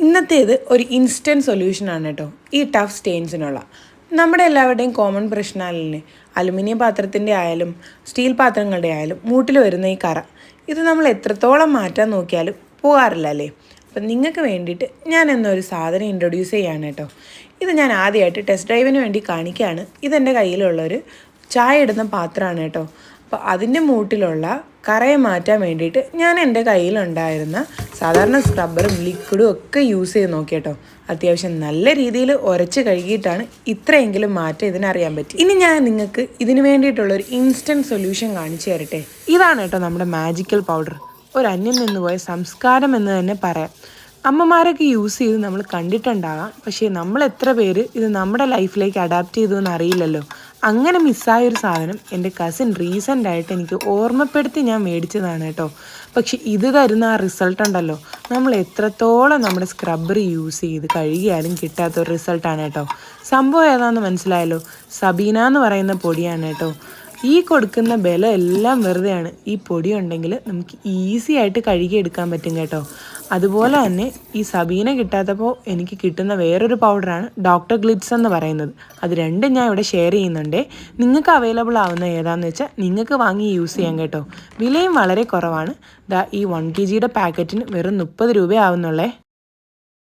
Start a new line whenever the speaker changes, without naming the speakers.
ഇന്നത്തേത് ഒരു ഇൻസ്റ്റന്റ് സൊല്യൂഷനാണ് കേട്ടോ ഈ ടഫ് സ്റ്റെയിൻസിനുള്ള നമ്മുടെ എല്ലാവരുടെയും കോമൺ പ്രശ്നമല്ലേ അലുമിനിയം പാത്രത്തിന്റെ ആയാലും സ്റ്റീൽ പാത്രങ്ങളുടെ ആയാലും മൂട്ടിൽ വരുന്ന ഈ കറ. ഇത് നമ്മൾ എത്രത്തോളം മാറ്റാൻ നോക്കിയാലും പോകാറില്ല അല്ലേ? അപ്പം നിങ്ങൾക്ക് വേണ്ടിയിട്ട് ഞാൻ എന്നൊരു സാധനം ഇൻട്രൊഡ്യൂസ് ചെയ്യാണ് കേട്ടോ ഇത് ഞാൻ ആദ്യമായിട്ട് ടെസ്റ്റ് ഡ്രൈവിന് വേണ്ടി കാണിക്കുകയാണ്. ഇതെന്റെ കയ്യിലുള്ളൊരു ചായ ഇടുന്ന പാത്രമാണ് കേട്ടോ അപ്പോൾ അതിന്റെ മൂട്ടിലുള്ള കറയെ മാറ്റാൻ വേണ്ടിയിട്ട് ഞാൻ എന്റെ കയ്യിലുണ്ടായിരുന്ന സാധാരണ സ്ക്രബ്ബറും ലിക്വിഡും ഒക്കെ യൂസ് ചെയ്ത് നോക്കി കേട്ടോ അത്യാവശ്യം നല്ല രീതിയിൽ ഉരച്ച് കഴുകിയിട്ടാണ് ഇത്രയെങ്കിലും മാറ്റം ഇതിനറിയാൻ പറ്റി. ഇനി ഞാൻ നിങ്ങൾക്ക് ഇതിന് വേണ്ടിയിട്ടുള്ള ഒരു ഇൻസ്റ്റന്റ് സൊല്യൂഷൻ കാണിച്ചു തരട്ടെ. ഇതാണ് കേട്ടോ നമ്മുടെ മാജിക്കൽ പൗഡർ ഒരു അന്യം നിന്ന് പോയ സംസ്കാരം എന്ന് തന്നെ പറയാം. അമ്മമാരൊക്കെ യൂസ് ചെയ്ത് നമ്മൾ കണ്ടിട്ടുണ്ടാകാം. പക്ഷേ നമ്മൾ എത്ര പേര് ഇത് നമ്മുടെ ലൈഫിലേക്ക് അഡാപ്റ്റ് ചെയ്തു എന്ന് അറിയില്ലല്ലോ. അങ്ങനെ മിസ്സായ ഒരു സാധനം എന്റെ കസിൻ റീസെന്റ് ആയിട്ട് എനിക്ക് ഓർമ്മപ്പെടുത്തി ഞാൻ മേടിച്ചതാണ് കേട്ടോ. പക്ഷെ ഇത് തരുന്ന ആ റിസൾട്ട് ഉണ്ടല്ലോ. നമ്മൾ എത്രത്തോളം നമ്മുടെ സ്ക്രബ്ബർ യൂസ് ചെയ്ത് കഴുകിയാലും കിട്ടാത്ത ഒരു റിസൾട്ടാണ് കേട്ടോ. സംഭവം ഏതാണെന്ന് മനസ്സിലായല്ലോ? സബീന എന്ന് പറയുന്ന പൊടിയാണ് കേട്ടോ. ഈ കൊടുക്കുന്ന ബല എല്ലാം വെറുതെയാണ്. ഈ പൊടി ഉണ്ടെങ്കിൽ നമുക്ക് ഈസി ആയിട്ട് കഴുകി എടുക്കാൻ പറ്റും കേട്ടോ. അതുപോലെ തന്നെ ഈ സബീന കിട്ടാത്തപ്പോൾ എനിക്ക് കിട്ടുന്ന വേറൊരു പൗഡറാണ് ഡോക്ടർ ഗ്ലിറ്റ്സ് എന്ന് പറയുന്നത്. അത് രണ്ടും ഞാൻ ഇവിടെ ഷെയർ ചെയ്യുന്നുണ്ട്. നിങ്ങൾക്ക് അവൈലബിൾ ആവുന്ന ഏതാണെന്ന് വെച്ചാൽ നിങ്ങൾക്ക് വാങ്ങി യൂസ് ചെയ്യാൻ കേട്ടോ. വിലയും വളരെ കുറവാണ്. ദാ ഈ വൺ കെ ജിയുടെ പാക്കറ്റിന് വെറും മുപ്പത് രൂപ ആവുന്നുള്ളേ